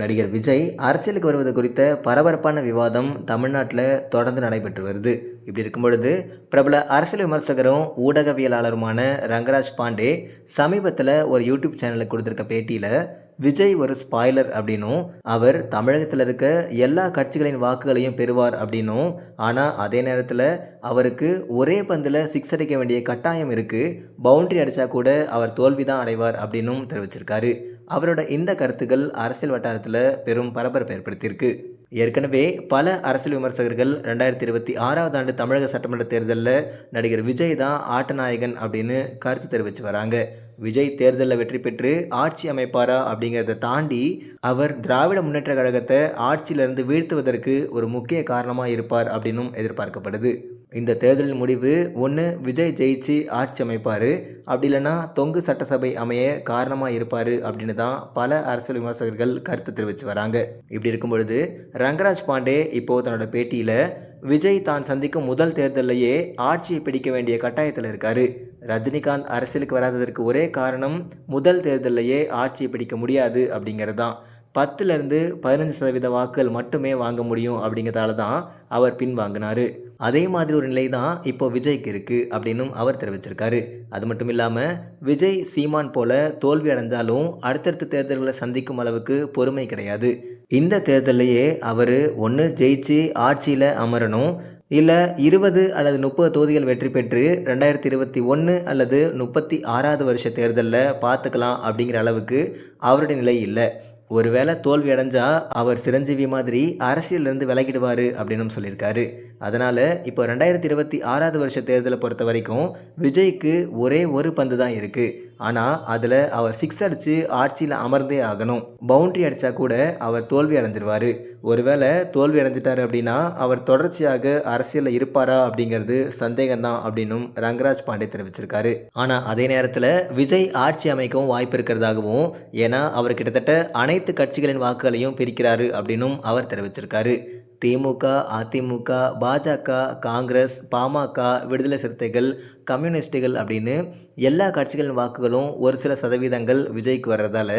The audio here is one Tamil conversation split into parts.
நடிகர் விஜய் அரசியலுக்கு வருவது குறித்த பரபரப்பான விவாதம் தமிழ்நாட்டில் தொடர்ந்து நடைபெற்று வருது. இப்படி இருக்கும் பொழுது பிரபல அரசியல் விமர்சகரும் ஊடகவியலாளருமான ரங்கராஜ் பாண்டே சமீபத்தில் ஒரு யூடியூப் சேனலுக்கு கொடுத்துருக்க பேட்டியில் விஜய் ஒரு ஸ்பாய்லர் அப்படின்னும் அவர் தமிழகத்தில் இருக்க எல்லா கட்சிகளின் வாக்குகளையும் பெறுவார் அப்படின்னும் ஆனால் அதே நேரத்தில் அவருக்கு ஒரே பந்தில் சிக்ஸ் அடிக்க வேண்டிய கட்டாயம் இருக்குது பவுண்டரி அடித்தா கூட அவர் தோல்வி தான் அடைவார் அப்படின்னும் தெரிவிச்சிருக்காரு. அவரோட இந்த கருத்துக்கள் அரசியல் வட்டாரத்தில் பெரும் பரபரப்பை ஏற்படுத்தியிருக்கு. ஏற்கனவே பல அரசியல் விமர்சகர்கள் ரெண்டாயிரத்தி இருபத்தி ஆறாவது ஆண்டு தமிழக சட்டமன்ற தேர்தலில் நடிகர் விஜய் தான் ஆட்டநாயகன் அப்படின்னு கருத்து தெரிவித்து வராங்க. விஜய் தேர்தலில் வெற்றி பெற்று ஆட்சி அமைப்பாரா அப்படிங்கிறத தாண்டி அவர் திராவிட முன்னேற்ற கழகத்தை ஆட்சியிலிருந்து வீழ்த்துவதற்கு ஒரு முக்கிய காரணமாக இருப்பார் அப்படின்னும் எதிர்பார்க்கப்படுது. இந்த தேர்தலின் முடிவு ஒன்று விஜய் ஜெயிச்சு ஆட்சி அமைப்பார். அப்படி இல்லைன்னா தொங்கு சட்டசபை அமைய காரணமாக இருப்பார் அப்படின்னு தான் பல அரசியல் விமர்சகர்கள் கருத்து தெரிவித்து வராங்க. இப்படி இருக்கும் பொழுது ரங்கராஜ் பாண்டே இப்போது தன்னோட பேட்டியில் விஜய் தான் சந்திக்கும் முதல் தேர்தலையே ஆட்சியை பிடிக்க வேண்டிய கட்டாயத்தில் இருக்கார். ரஜினிகாந்த் அரசியலுக்கு வராததற்கு ஒரே காரணம் முதல் தேர்தலையே ஆட்சியை பிடிக்க முடியாது அப்படிங்கிறது தான் பத்துலேருந்து பதினஞ்சு சதவீத வாக்குகள் மட்டுமே வாங்க முடியும் அப்படிங்கிறதால தான் அவர் பின்வாங்கினார். அதே மாதிரி ஒரு நிலை தான் இப்போ விஜய்க்கு இருக்குது அப்படின்னும் அவர் தெரிவிச்சிருக்காரு. அது மட்டும் இல்லாமல் விஜய் சீமான் போல தோல்வி அடைஞ்சாலும் அடுத்தடுத்த தேர்தல்களை சந்திக்கும் அளவுக்கு பொறுமை கிடையாது. இந்த தேர்தலையே அவர் ஒன்று ஜெயிச்சு ஆட்சியில் அமரணும் இல்லை இருபது அல்லது முப்பது தொகுதிகள் வெற்றி பெற்று ரெண்டாயிரத்தி இருபத்தி ஒன்று அல்லது முப்பத்தி ஆறாவது வருஷ தேர்தலில் பார்த்துக்கலாம் அப்படிங்கிற அளவுக்கு அவருடைய நிலை இல்லை. ஒருவேளை தோல்வி அடைஞ்சால் அவர் சிரஞ்சீவி மாதிரி அரசியலிருந்து விலகிடுவார் அப்படின்னு சொல்லியிருக்காரு. அதனால் இப்போ ரெண்டாயிரத்தி இருபத்தி ஆறாவது வருஷ தேர்தலை பொறுத்த வரைக்கும் விஜய்க்கு ஒரே ஒரு பந்து தான் இருக்குது ஆனால் அதில் அவர் சிக்ஸ் அடித்து ஆட்சியில் அமர்ந்தே ஆகணும். பவுண்ட்ரி அடித்தா கூட அவர் தோல்வி அடைஞ்சிருவார். ஒருவேளை தோல்வி அடைஞ்சிட்டார் அப்படின்னா அவர் தொடர்ச்சியாக அரசியலில் இருப்பாரா அப்படிங்கிறது சந்தேகம்தான் அப்படின்னும் ரங்கராஜ் பாண்டே தெரிவிச்சிருக்காரு. ஆனால் அதே நேரத்தில் விஜய் ஆட்சி அமைக்கவும் வாய்ப்பு இருக்கிறதாகவும் ஏன்னா அவர் கிட்டத்தட்ட அனைத்து கட்சிகளின் வாக்குகளையும் பிரிக்கிறாரு அப்படின்னும் அவர் தெரிவிச்சிருக்காரு. திமுக அதிமுக பாஜக காங்கிரஸ் பாமக விடுதலை சிறுத்தைகள் கம்யூனிஸ்டுகள் அப்படின்னு எல்லா கட்சிகளின் வாக்குகளும் ஒரு சில சதவீதங்கள் விஜய்க்கு வர்றதால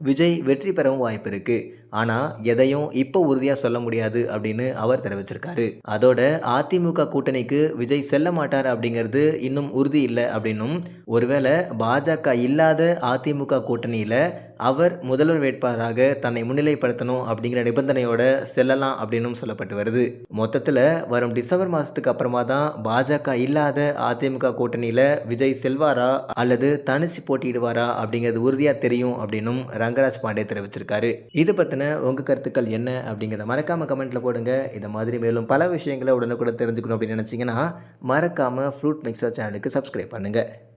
விஜய் வெற்றி பெறவும் வாய்ப்பு இருக்குது ஆனால் எதையும் இப்போ உறுதியாக சொல்ல முடியாது அப்படின்னு அவர் தெரிவிச்சிருக்காரு. அதோட அதிமுக கூட்டணிக்கு விஜய் செல்ல மாட்டார் அப்படிங்கிறது இன்னும் உறுதி இல்லை அப்படின்னும் ஒருவேளை பாஜக இல்லாத அதிமுக கூட்டணியில் அவர் முதல்வர் வேட்பாளராக தன்னை முன்னிலைப்படுத்தணும் அப்படிங்கிற நிபந்தனையோட செல்லலாம் அப்படின்னும் சொல்லப்பட்டு வருது. மொத்தத்தில் வரும் டிசம்பர் மாதத்துக்கு அப்புறமா தான் பாஜக இல்லாத அதிமுக கூட்டணியில் விஜய் செல்வாரா அல்லது தனிச்சு போட்டியிடுவாரா அப்படிங்கிறது உறுதியாக தெரியும் அப்படின்னும் ரங்கராஜ் பாண்டே தெரிவிச்சிருக்காரு. இது பற்றின உங்கள் கருத்துக்கள் என்ன அப்படிங்கிறத மறக்காமல் கமெண்ட்டில் போடுங்க. இந்த மாதிரி மேலும் பல விஷயங்களை உடனுக்குடன் தெரிஞ்சுக்கணும் அப்படின்னு நினச்சிங்கன்னா மறக்காமல் ஃப்ரூட் மிக்சர் சேனலுக்கு சப்ஸ்கிரைப் பண்ணுங்கள்